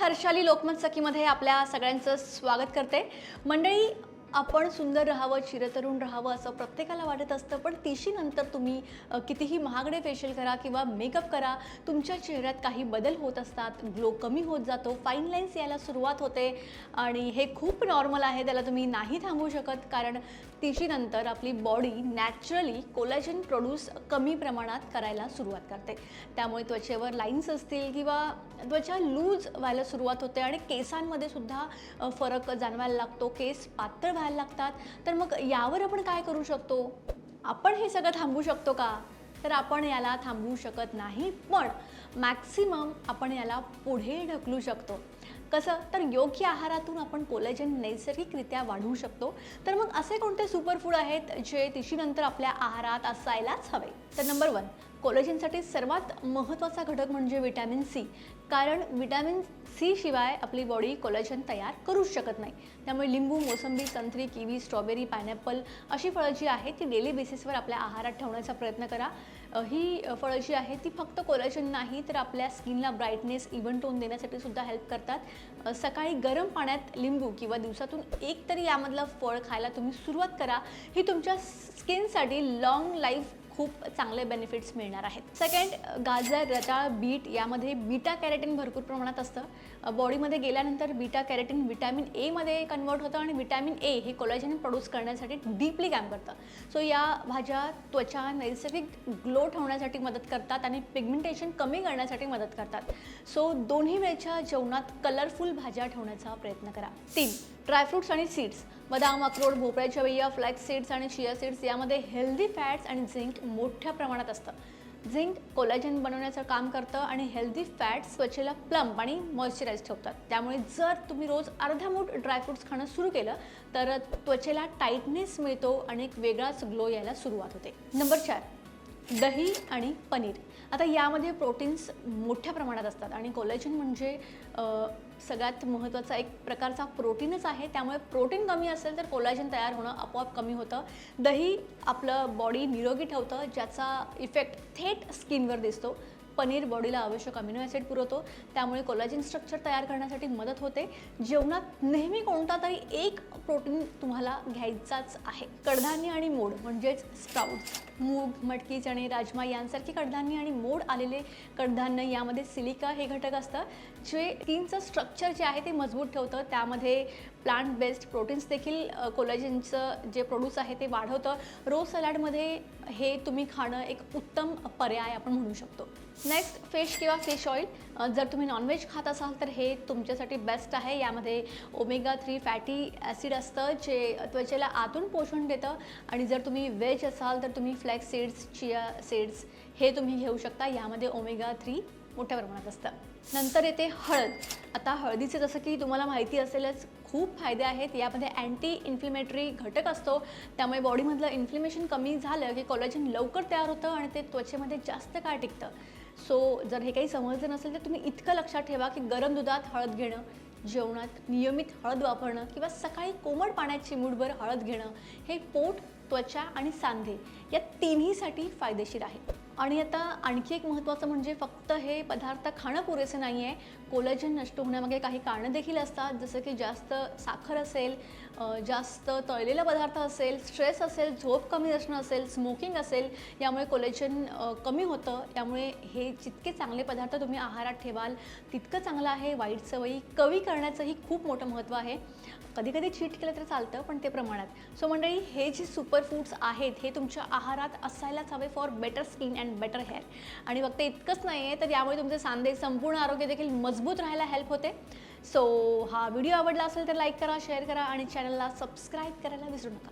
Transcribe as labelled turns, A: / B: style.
A: हर्षाली लोकमत सखीमध्ये आपल्या सगळ्यांचं स्वागत करते. मंडळी आपण सुंदर राहावं चिरतरुण राहावं असं प्रत्येकाला वाटत असतं पण तिशीनंतर तुम्ही कितीही महागडे फेशियल करा किंवा मेकअप करा तुमच्या चेहऱ्यात काही बदल होत असतात ग्लो कमी होत जातो फाईन लाईन्स यायला सुरुवात होते आणि हे खूप नॉर्मल आहे त्याला तुम्ही नाही थांबवू शकत कारण तिशीनंतर आपली बॉडी नॅचरली कोलॅजन प्रोड्यूस कमी प्रमाणात करायला सुरुवात करते. त्यामुळे त्वचेवर लाईन्स असतील किंवा त्वचा लूज व्हायला सुरुवात होते आणि केसांमध्ये सुद्धा फरक जाणवायला लागतो. केस पातळ व्हायला लागतात तर मग यावर आपण काय करू शकतो? आपण हे सगळं थांबवू शकतो का? तर आपण याला थांबवू शकत नाही पण मॅक्सिमम आपण याला पुढे ढकलू शकतो. कसं? तर योग्य आहारातून आपण कोलेजन नैसर्गिकरित्या वाढवू शकतो. तर मग असे कोणते सुपरफूड आहेत जे तिशीनंतर आपल्या आहारात असायलाच हवे? तर नंबर वन कोलेजनसाठी सर्वात महत्त्वाचा घटक म्हणजे विटॅमिन सी. कारण विटॅमिन सी शिवाय आपली बॉडी कोलेजन तयार करूच शकत नाही. त्यामुळे लिंबू मोसंबी संत्री किवी स्ट्रॉबेरी पायनॅपल अशी फळं जी आहेत ती डेली बेसिसवर आपल्या आहारात ठेवण्याचा प्रयत्न करा. ही फळं जी आहेत ती फक्त कोलेजन नाही तर आपल्या स्किनला ब्राईटनेस इव्हन टोन देण्यासाठी सुद्धा हेल्प करतात. सकाळी गरम पाण्यात लिंबू किंवा दिवसातून एक तरी यामधलं फळ खायला तुम्ही सुरुवात करा. ही तुमच्या स्किनसाठी लाँग लाईफ खूप चांगले बेनिफिट्स मिळणार आहेत. सेकंड गाजर रताळ बीट यामध्ये बीटा कॅरेटिन भरपूर प्रमाणात असतं. बॉडीमध्ये गेल्यानंतर बीटा कॅरेटिन विटॅमिन एमध्ये कन्वर्ट होतं आणि विटॅमिन ए हे कोलॅजन प्रोड्यूस करण्यासाठी डीपली काम करतं. सो या भाज्या त्वचा नैसर्गिक ग्लो ठेवण्यासाठी मदत करतात आणि पिगमेंटेशन कमी करण्यासाठी मदत करतात. सो दोन्ही वेळच्या जेवणात कलरफुल भाज्या ठेवण्याचा प्रयत्न करा. तीन ड्रायफ्रुट्स आणि सीड्स बदाम अक्रोड भोपळ्याच्या बिया फ्लॅक्स सीड्स आणि चिया सीड्स यामध्ये हेल्दी फॅट्स आणि झिंक मोठ्या प्रमाणात असतं. झिंक कोलॅजन बनवण्याचं काम करतं आणि हेल्दी फॅट्स त्वचेला प्लम्प आणि मॉइश्चराईज ठेवतात. त्यामुळे जर तुम्ही रोज अर्धा मूठ ड्रायफ्रुट्स खाणं सुरू केलं तर त्वचेला टाईटनेस मिळतो आणि एक वेगळाच ग्लो यायला सुरुवात होते. नंबर चार. दही आणि पनीर. आता यामध्ये प्रोटीन्स मोठ्या प्रमाणात असतात आणि कोलेजन म्हणजे सगळ्यात महत्त्वाचा एक प्रकारचा प्रोटीनच आहे. त्यामुळे प्रोटीन कमी असेल तर कोलाजन तयार होणं आपोआप कमी होतं. दही आपलं बॉडी निरोगी ठेवतं ज्याचा इफेक्ट थेट स्किनवर दिसतो. पनीर बॉडीला आवश्यक अमिनो ॲसिड पुरवतो. त्यामुळे कोलाजिन स्ट्रक्चर तयार करण्यासाठी मदत होते. जेवणात नेहमी कोणता तरी एक प्रोटीन तुम्हाला घ्यायचाच आहे. कडधान्य आणि मोड म्हणजेच स्प्राउट्स मूग मटकी चणे राजमा यांसारखी कडधान्य आणि मोड आलेले कडधान्य यामध्ये सिलिका हे घटक असतं. जे तीनचं स्ट्रक्चर जे आहे ते मजबूत ठेवतं. त्यामध्ये प्लांट बेस्ड प्रोटीन्स देखील कोलॅजनचं जे प्रोड्यूस आहे ते वाढवतं. रोज सलाडमध्ये हे तुम्ही खाणं एक उत्तम पर्याय आपण म्हणू शकतो. नेक्स्ट फिश किंवा फिश ऑइल जर तुम्ही नॉनव्हेज खात असाल तर हे तुमच्यासाठी बेस्ट आहे. यामध्ये ओमेगा थ्री फॅटी ॲसिड असतं जे त्वचेला आतून पोषण देतं. आणि जर तुम्ही व्हेज असाल तर तुम्ही फ्लॅक्स सीड्स चिया सीड्स हे तुम्ही घेऊ शकता. यामध्ये ओमेगा थ्री मोठ्या प्रमाणात असतं. नंतर येते हळद. आता हळदीचे जसं की तुम्हाला माहिती असेलच खूप फायदे आहेत. यामध्ये अँटी इन्फ्लेमेटरी घटक असतो. त्यामुळे बॉडीमधलं इन्फ्लेमेशन कमी झालं की कॉलेजन लवकर तयार होतं आणि ते त्वचेमध्ये जास्त काळ टिकतं. सो जर हे काही समजलं नसेल तर तुम्ही इतकं लक्षात ठेवा की गरम दुधात हळद घेणं जेवणात नियमित हळद वापरणं किंवा सकाळी कोमट पाण्यात चिमूटभर हळद घेणं हे पोट त्वचा आणि सांधे या तिन्हीसाठी फायदेशीर आहे. आणि आता आणखी एक महत्त्वाचं म्हणजे फक्त हे पदार्थ खाणं पुरेसे नाही आहे कोलेजन नष्ट होण्यामागे काही कारणं देखील असतात जसं की जास्त साखर असेल जास्त तळलेला पदार्थ असेल स्ट्रेस असेल झोप कमी असणं असेल स्मोकिंग असेल यामुळे कोलेजन कमी होतं. त्यामुळे हे जितके चांगले पदार्थ तुम्ही आहारात ठेवाल तितकं चांगलं आहे. वाईट सवयी कमी करण्याचंही खूप मोठं महत्त्व आहे. कधी कधी चीट केलं तर चालतं पण ते प्रमाणात. सो मंडळी हे जे सुपर फूड्स आहेत हे तुमच्या आहारात असायलाच हवे for better skin and better hair आणि फक्त इतकंच नाही आहे तर यामुळे तुमचे सांधे संपूर्ण आरोग्य देखील मजबूत राहायला हेल्प होते. सो हा व्हिडिओ आवडला असेल तर लाईक करा शेअर करा आणि चॅनलला सबस्क्राईब करायला विसरू नका.